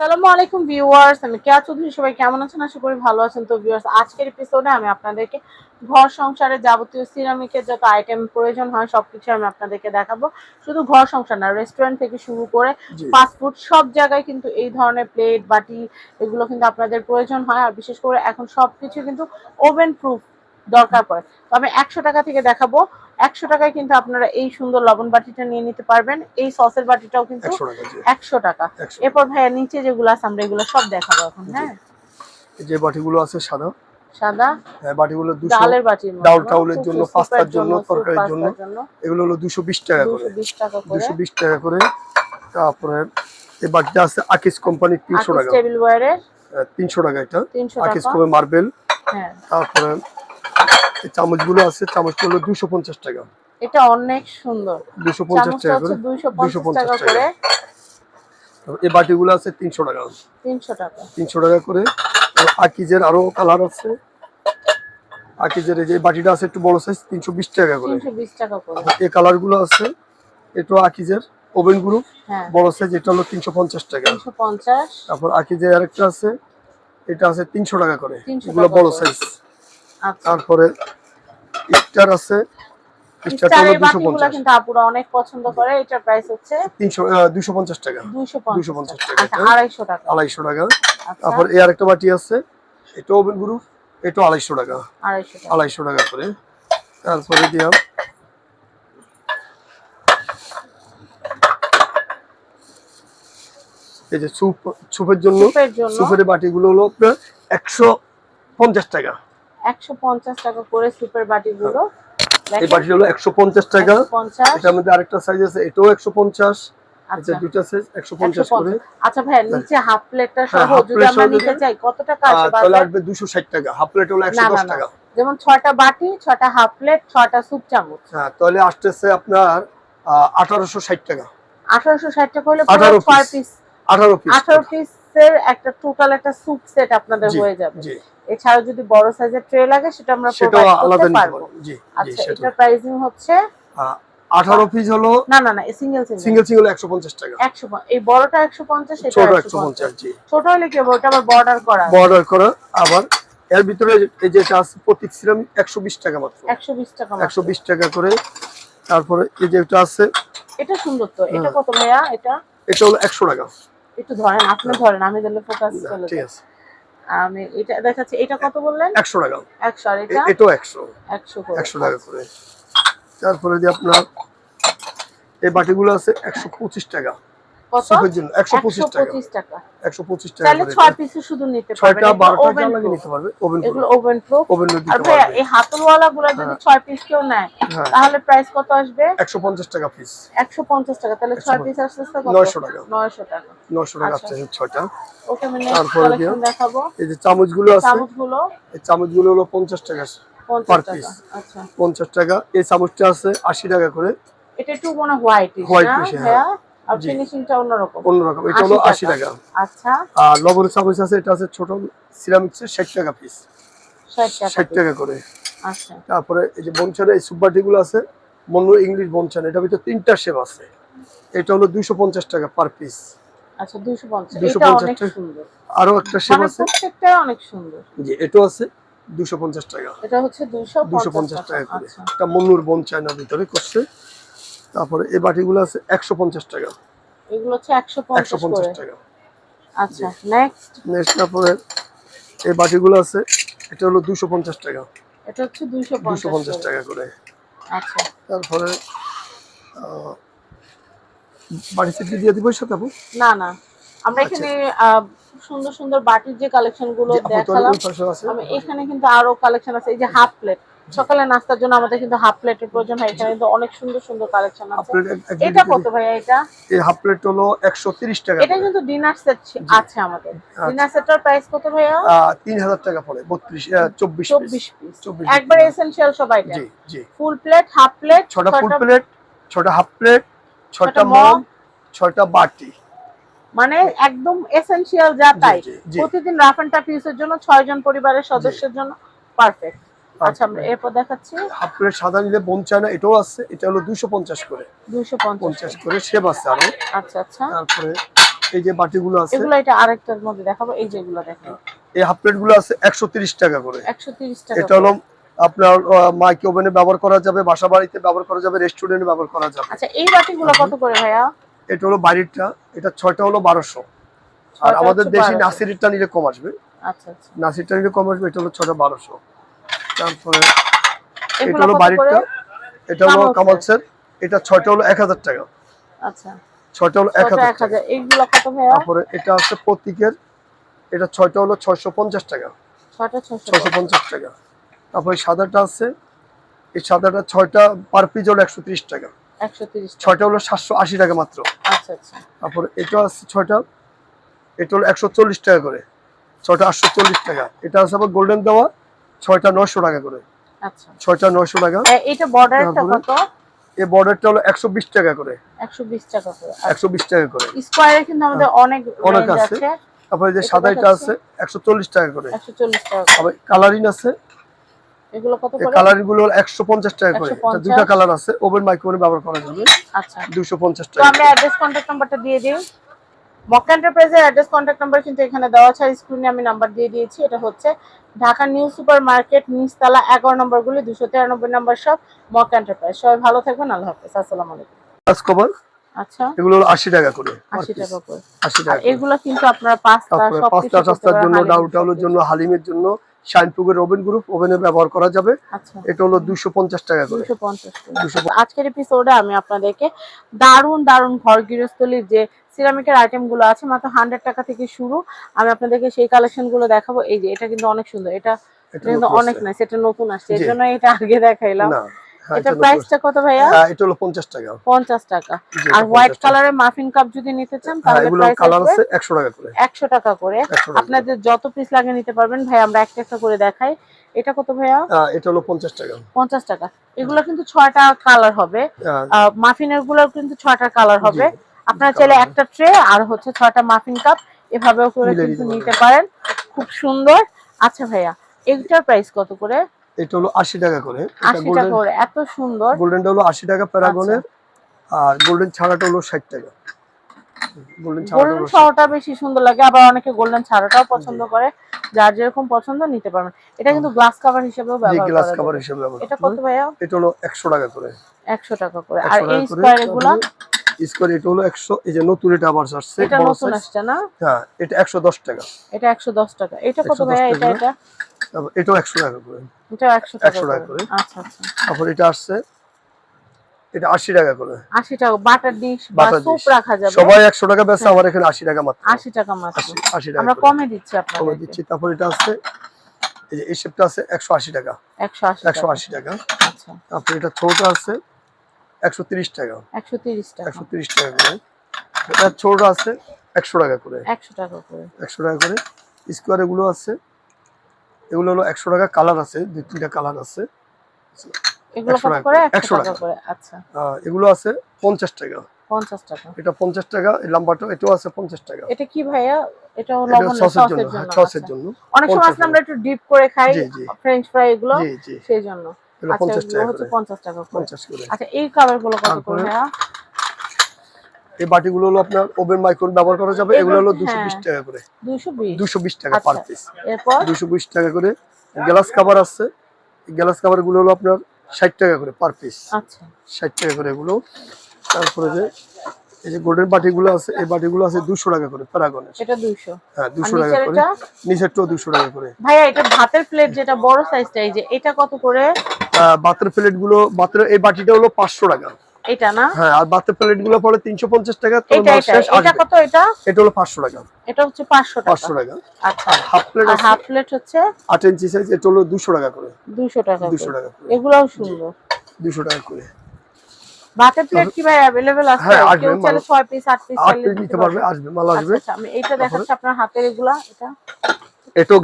আসসালামু আলাইকুম ভিউয়ার্স আমি কেয়া চৌধুরী সবাই কেমন আছেন? আশা করি ভালো আছেন। তো ভিউয়ার্স আজকের এপিসোডে আমি আপনাদেরকে ঘর সংসারে যাবতীয় সিরামিকের যত আইটেম প্রয়োজন হয় সবকিছু আমি আপনাদেরকে দেখাবো। শুধু ঘর সংসার না রেস্টুরেন্ট থেকে শুরু করে ফাস্টফুড সব জায়গায় কিন্তু এই ধরনের প্লেট বাটি এগুলো কিন্তু আপনাদের প্রয়োজন হয়। আর বিশেষ করে এখন সবকিছু কিন্তু ওভেন প্রুফ দরকার পড়ে। তো আমি একশো টাকা থেকে দেখাবো। একশো টাকায় কিন্তু আপনারা এই সুন্দর লবণ বাটিটা নিয়ে নিতে পারবেন। এই সসের বাটিটাও কিন্তু একশো টাকা এরপর ভাইয়া নিচে যেগুলো আছে আমরা এগুলো সব দেখাবো এখন হ্যাঁ? যে বাটিগুলো আছে সাদা। সাদা। হ্যাঁ, বাটিগুলো দুশো ডালের বাটির মতো, ডাউল টাউলের জন্য, পাস্তার জন্য, তরকারির জন্য। এগুলো হলো দুশো বিশ টাকা করে। 220 টাকা করে। টাকা করে। তারপরে এই বাটিটা আছে আকিস কোম্পানি তিনশো টাকা। টেবিল ওয়্যারের তিনশো টাকা এটা। 300 আকিস টাকা। কোম্পানি মার্বেল হ্যাঁ। তারপরে এই চামচগুলো আছে চামচগুলো হলো দুশো পঞ্চাশ টাকা। এটা অনেক সুন্দর। দুশো পঞ্চাশ টাকা করে 250 টাকা করে। এই বাটিগুলো আছে তিনশো টাকা। 300 টাকা। তিনশো টাকা করে। আকিজের আরও কালার আছে। আকিজের এই যে বাটিটা আছে একটু বড় সাইজ তিনশো বিশ টাকা করে। 320 টাকা এই কালারগুলো আছে এটা আকিজের ওভেন গ্রুপ। হ্যাঁ। বড় সাইজ এটা হলো তিনশো পঞ্চাশ টাকা। তারপর আকিজের আরেকটা আছে এটা আছে তিনশো টাকা করে। এগুলো বড় সাইজ আচ্ছা। তারপরে স্টার আছে। স্টারটা হলো স্টারের দুশো বাটিগুলো পঞ্চাশ। কিন্তু আপুরা অনেক পছন্দ করে এটার প্রাইস তিনশো দুশো পঞ্চাশ টাকা। 250 250 টাকা টাকা এটা। 250 টাকা। আড়াইশো টাকা। আচ্ছা। তারপর এই আরেকটা বাটি আছে। এটা ওভেন গ্রুপ এটা আড়াইশো টাকা। আড়াইশো টাকা। করে। তারপরে দিলাম এই যে জন্য সুপের জন্য। স্যুপের বাটিগুলো হলো আপনার একশো পঞ্চাশ টাকা। 150 টাকা করে সুপের বাটিগুলো। এই একশো পঞ্চাশ টাকা। 150 এটার মধ্যে আরেকটা সাইজ আছে এটাও একশো পঞ্চাশ। আচ্ছা। এটা দুটা সাইজ একশো পঞ্চাশ করে। আচ্ছা ভাইয়া নিচে হাফ প্লেটটা হ্যাঁ, সহ যদি আমরা নিতে চাই কত টাকা আসবে তাহলে? আসবে দুশো ষাট টাকা। হাফ প্লেট হলো একশো না, দশ না, না। টাকা। যেমন ছয়টা বাটি ছয়টা হাফ প্লেট ছয়টা স্যুপ চামচ। হ্যাঁ তাহলে আসতেছে আপনার আঠারোশো ষাট টাকা। আঠারোশো ষাট টাকা হলে 18 পিস আঠারো পিস আঠারো পিসের একটা টোটাল একটা স্যুপ সেট আপনাদের হয়ে যাবে। জি। এছাড়া যদি বড় সাইজের ট্রে লাগে সেটা আমরা সেটাও আলাদা করতে নিতে পারব। জি আচ্ছা এটার প্রাইসিং হচ্ছে আঠারো পিস হলো না না না সিঙ্গেল সিঙ্গেল সিঙ্গেল সিঙ্গেল একশো পঞ্চাশ টাকা। একশো এই বড়টা একশো পঞ্চাশ এটা ছোট একশো একশো পঞ্চাশ পঞ্চাশ জি। ছোট হলে কি হবে? ওটা আবার বর্ডার করা। বর্ডার করা আবার এর ভিতরে এই যেটা আছে প্রতীক সিরামিক একশো বিশ টাকা মাত্র। একশো বিশ টাকা মাত্র। একশো বিশ টাকা করে তারপরে এই যে এটা আছে এটা সুন্দর তো। এটা হ্যাঁ। কত ভাইয়া? এটা? এটা হলো একশো টাকা। একটু ধরেন আপনি ধরেন আমি দিলে ফোকাস চলে ঠিক আছে। আমি এটা দেখাচ্ছি এটা কত বললেন? একশো টাকা। একশো আর এ- এটা? এটাও একশো। একশো করে। একশো টাকা করে। তারপরে যে আপনার এই বাটিগুলো আছে একশো পঁচিশ টাকা। কত? সুপের জন্য টাকা। তাহলে শুধু নিতে। নিতে পারবে ওভেন এগুলো ওভেন প্রুফ ওভেন দিতে এই হাতলওয়ালা গুলা যদি হ্যাঁ। পিস কেউ নেয় হ্যাঁ। তাহলে প্রাইস কত আসবে? একশো পঞ্চাশ টাকা পিস একশো পঞ্চাশ টাকা তাহলে ছয় পিস আসতে আসতে কত? 900 টাকা। আচ্ছা। আসছে ছয়টা। ওকে আমি তারপরে দেখাবো। এই যে চামচগুলো আছে চামচগুলো? এই চামচগুলো হলো পঞ্চাশ টাকা পঞ্চাশ Per টাকা আচ্ছা। টাকা। এই চামচটা আছে আশি টাকা করে। এটা একটু মনে হোয়াইট piece, হ্যাঁ। আর ফিনিশিংটা অন্যরকম। অন্যরকম এটা হলো 80 টাকা। আচ্ছা। আর চামচ আছে এটা আছে ছোট সিরামিক্সের ষাট টাকা পিস ষাট টাকা করে। আচ্ছা। তারপরে এই যে এই আছে মনো ইংলিশ বনচান এটা ভিতরে তিনটা শেপ আছে। এটা হলো দুইশো পঞ্চাশ টাকা পার পিস আচ্ছা দুশো পঞ্চাশ। 250 এটা অনেক টাকা। সুন্দর। আরও একটা শেপ মানে আছে। প্রত্যেকটাই অনেক সুন্দর। যে এটাও আছে দুশো পঞ্চাশ টাকা। এটা হচ্ছে দুশো দুশো পঞ্চাশ টাকা। করে। আচ্ছা। একটা মন্নুর বন চায়নার ভিতরে করছে। তারপরে এই বাটিগুলো আছে একশো পঞ্চাশ টাকা। এগুলো হচ্ছে একশো একশো পঞ্চাশ পঞ্চাশ করে। টাকা। আচ্ছা নেক্সট নেক্সট তারপরে এই বাটিগুলো আছে এটা হলো দুশো পঞ্চাশ টাকা। এটা হচ্ছে দুশো দুশো পঞ্চাশ টাকা টাকা করে। আচ্ছা। তারপরে বাড়ি সিটি দিয়ে দিব সাথে আপু? না না। আমরা আচ্ছা। এখানে সুন্দর সুন্দর বাটির যে কালেকশনগুলো দেখালাম এখানে কিন্তু আরও কালেকশন আছে এই যে হাফ প্লেট সকালে নাস্তার জন্য আমাদের কিন্তু হাফ প্লেটের প্রয়োজন হয় এখানে কিন্তু অনেক সুন্দর সুন্দর কালেকশন আছে। এটা কত ভাইয়া এটা? এই হাফ প্লেট হলো একশো তিরিশ টাকা এটা কিন্তু ডিনার সেট আছে আমাদের। ডিনার সেটটার প্রাইস কত ভাইয়া? আহ, তিন হাজার টাকা পড়ে বত্রিশ চব্বিশ চব্বিশ পিস চব্বিশ একবার এসেনশিয়াল সব আইটেম জি জি। ফুল প্লেট হাফ প্লেট ছটা ফুল প্লেট ছটা হাফ প্লেট ছটা মগ ছটা বাটি। মানে একদম এসেনশিয়াল যা তাই। প্রতিদিন রাফ এন্ড টাফ ইউজের জন্য ছয় জন পরিবারের সদস্যের জন্য পারফেক্ট আচ্ছা আমরা এরপর দেখাচ্ছি। হাফ প্লেট সাদা নিলে বোন চায়না এটাও আছে এটা হলো দুশো পঞ্চাশ করে। দুইশো পঞ্চাশ পঞ্চাশ করে সেব আছে আরও। আচ্ছা আচ্ছা। তারপরে এই যে বাটিগুলো আছে। এগুলো এটা আরেকটার মধ্যে দেখাবো এই যেগুলো দেখেন। এই হাফ প্লেটগুলো আছে একশো তিরিশ টাকা করে। একশো তিরিশ টাকা এটা হলো আপনার মাইক্রো ওভেনে ব্যবহার করা যাবে বাসা বাড়িতে ব্যবহার করা যাবে রেস্টুরেন্টে ব্যবহার করা যাবে। আচ্ছা এই বাটিগুলো কত করে ভাইয়া? এটা হলো বাইরেরটা এটা ছয়টা হলো বারোশো। আর আমাদের দেশি 1200 নাসিরেরটা নিলে কম আসবে। আচ্ছা আচ্ছা। নাসিরটা নিলে কম আসবে এটা হলো ছটা বারোশো। তারপরে এটা হলো বাড়িরটা এটা হলো কামালসের। কামালসের এটা ছয়টা হলো এক হাজার টাকা। আচ্ছা। ছয়টা হলো এক হাজার তারপরে এটা আছে প্রতীকের। এটা ছয়টা হলো ছয়শো পঞ্চাশ টাকা। ছয়শো পঞ্চাশ। টাকা। তারপরে সাদাটা আছে। এই সাদাটা ছয়টা পার পিস হলো একশো ত্রিশ টাকা। ছয়টা হলো সাতশো আশি টাকা মাত্র। আচ্ছা আচ্ছা। তারপরে এটা আছে ছয়টা। এটা হলো একশো চল্লিশ টাকা করে। ছয়টা আটশো চল্লিশ টাকা। এটা আছে আবার গোল্ডেন দেওয়া। ছয়টা নয়শো টাকা করে। আচ্ছা। ছয়টা নয়শো টাকা। এ- এইটা বর্ডারটা তারপরে? কত? এই বর্ডারটা হলো টাকা করে। একশো বিশ টাকা করে একশো বিশ টাকা করে। স্কোয়ারে কিন্তু আমাদের অনেক অনেক আছে। তারপরে যে এটা এটা টাকা করে। টাকা আবার কালারিং আছে। এগুলো কত করে? কালারিংগুলো একশো পঞ্চাশ টাকা করে। 150 এটা দুইটা কালার আছে। ওভেন মাইক্রোওভেনে ব্যবহার করা যাবে। আচ্ছা। দুশো পঞ্চাশ তো টাকা আমরা অ্যাড্রেস কন্ট্যাক্ট নাম্বারটা দিয়ে দিই। মক্কা এন্টারপ্রাইজের অ্যাড্রেস কন্ট্যাক্ট নাম্বার কিন্তু এখানে দেওয়া আছে স্ক্রিনে আমি নাম্বার দিয়ে দিয়েছি এটা হচ্ছে ঢাকা নিউ সুপার মার্কেট নিচতলা এগারো নম্বরগুলি দুশো তিরানব্বই নম্বর সব মক্কা এন্টারপ্রাইজ সবাই ভালো থাকবেন আল্লাহ হাফেজ আসসালামু আলাইকুম। আচ্ছা। এগুলো হলো আশি টাকা করে। আশি টাকা করে। আশি আর টাকা এগুলো কিন্তু আপনার পাস্তা সব পাঁচটা রাস্তার জন্য ডাউটাউলের জন্য হালিমের জন্য শাইনপুকুর ওভেন গ্রুপ ওভেনে ব্যবহার করা যাবে। আচ্ছা। এটা হলো টাকা করে। দুশো পঞ্চাশ করে। 250 আজকের এপিসোডে আমি আপনাদেরকে দারুণ দারুণ ঘর গৃহস্থলীর যে সিরামিকের আইটেমগুলো আছে মাত্র হান্ড্রেড টাকা থেকে শুরু। আমি আপনাদেরকে সেই কালেকশনগুলো দেখাবো। এই যে এটা কিন্তু অনেক সুন্দর। এটা কিন্তু অনেক আছে। নাইস এটা নতুন আসছে। এর জন্য এটা আগে দেখাইলাম। না হ্যাঁ, এটা এটা প্রাইসটা কত ভাইয়া? হ্যাঁ, এটা হলো পঞ্চাশ টাকা। পঞ্চাশ টাকা। আর হোয়াইট কালারের মাফিন কাপ যদি নিতে চান হ্যাঁ তাহলে প্রাইস কালার আছে একশো টাকা করে। একশো টাকা করে। 100 টাকা করে। আপনাদের যত পিস লাগে নিতে পারবেন। ভাই আমরা একটা একটা করে দেখাই। এটা কত ভাইয়া? এটা হলো পঞ্চাশ টাকা। পঞ্চাশ টাকা। এগুলো কিন্তু ছয়টা কালার হবে। মাফিনেরগুলো কিন্তু ছয়টা কালার হবে। আপনারা চাইলে একটা ট্রে আর হচ্ছে ছয়টা মাফিন কাপ এভাবেও করে কিন্তু নিতে পারেন। খুব সুন্দর। আচ্ছা ভাইয়া এইটার প্রাইস কত করে? এটা হলো আশি টাকা করে। এটা আশি টাকা গোল্ডেন করে এত সুন্দর। গোল্ডেনটা হলো আশি টাকা প্যারাগনের আচ্ছা। আর গোল্ডেন ছাড়াটা হলো ষাট টাকা। গোল্ডেন ছাড়াটা গোল্ডেন ছাড়াটা বেশি সুন্দর লাগে আবার অনেকে গোল্ডেন ছাড়াটাও পছন্দ করে। যার যেরকম পছন্দ নিতে পারবেন। এটা কিন্তু গ্লাস কাভার হিসেবেও ব্যবহার গ্লাস কভার হিসেবে ব্যবহার এটা করা কত ভাইয়া? এটা হলো একশো টাকা করে। একশো টাকা করে। আর এই করে। এগুলা স্কোয়ার এটা হলো একশো এই যে নতুন এটা আবার আসছে এটা নতুন আসছে না? হ্যাঁ এটা একশো দশ টাকা। এটা একশো দশ টাকা। এটা কত 110 ভাইয়া এটা এটা? এটাও একশো টাকা করে। এটা 100 টাকা করে। আচ্ছা আচ্ছা। তারপর এটা আসছে এটা আশি টাকা করে। আশি টাকা। বাটার ডিশ বা dish। রাখা যাবে। সবাই একশো টাকা বেচে আমার এখানে আশি টাকা মাত্র। আশি টাকা মাত্র। আশি আশি টাকা আমরা কমে দিচ্ছি কমে দিচ্ছি। তারপর এটা আছে এই যে এই শেপটা আছে একশো আশি টাকা। একশো আশি একশো টাকা আশি টাকা। আচ্ছা। তারপর এটা ছোটটা আছে একশো তিরিশ টাকা। একশো তিরিশ টাকা। একশো তিরিশ টাকা করে। এটা ছোটটা আছে একশো টাকা করে। একশো টাকা করে। একশো টাকা করে। স্কোয়ার এগুলো আছে। এগুলো হলো একশো টাকা কালার আছে দুই তিনটা কালার আছে। এগুলো কত করে? করে, 100 টাকা টাকা। করে আচ্ছা। এগুলো আছে পঞ্চাশ টাকা। পঞ্চাশ টাকা। এটা পঞ্চাশ টাকা এই লাম্বারটা এটাও আছে পঞ্চাশ টাকা। এটা কি ভাইয়া? এটা সসের জন্য হ্যাঁ, আচ্ছা। জন্য। অনেক সময় আমরা একটু ডিপ করে খাই। ফ্রেঞ্চ ফ্রাই এগুলো সেই জন্য। এগুলো আচ্ছা টাকা করে। পঞ্চাশ টাকা করে। পঞ্চাশ করে। আচ্ছা এই কালার কত করে ভাইয়া? এই বাটিগুলো হলো আপনার ওভেন ব্যবহার করা যাবে এগুলো হলো দুশো বিশ হ্যাঁ। টাকা করে। টাকা পার আচ্ছা। পিস এরপর? দুশো বিশ টাকা করে গ্লাস কাভার আছে। গ্লাস কাভারগুলো হলো আপনার ষাট টাকা করে পার পিস আচ্ছা। ষাট টাকা করে এগুলো। তারপরে যে এই যে গোল্ডেন বাটিগুলো আছে এই বাটিগুলো আছে দুশো টাকা করে প্যারাগনের। এটা দুইশো। হ্যাঁ আর দুশো টাকা করে। নিচেরটাও দুশো টাকা করে। ভাইয়া এটা ভাতের প্লেট যেটা বড় সাইজটা এই যে এটা কত করে? বাতের প্লেটগুলো বাতের এই বাটিটা হলো পাঁচশো টাকা। এটা না? হ্যাঁ আর বাতের প্লেটগুলো পড়ে তিনশো পঞ্চাশ টাকা তো এটা কত এটা? এটা হলো পাঁচশো টাকা। এটা হচ্ছে পাঁচশো টাকা। পাঁচশো টাকা। আচ্ছা। হাফ প্লেট আর হাফ প্লেট হচ্ছে? আট ইঞ্চি সাইজ এটা হলো দুশো টাকা করে। দুশো টাকা দুশো করে। টাকা করে। এগুলাও সুন্দর। দুশো টাকা করে। ভাতের প্লেট কি ভাই অ্যাভেলেবেল আছে? হ্যাঁ, কেউ চাইলে মাল- ছয় পিস আট পিস আট নিতে পারবে আসবে মাল আসবে। আচ্ছা আচ্ছা আমি এইটা দেখাচ্ছি আপনার হাতের এগুলা এটা। এটাও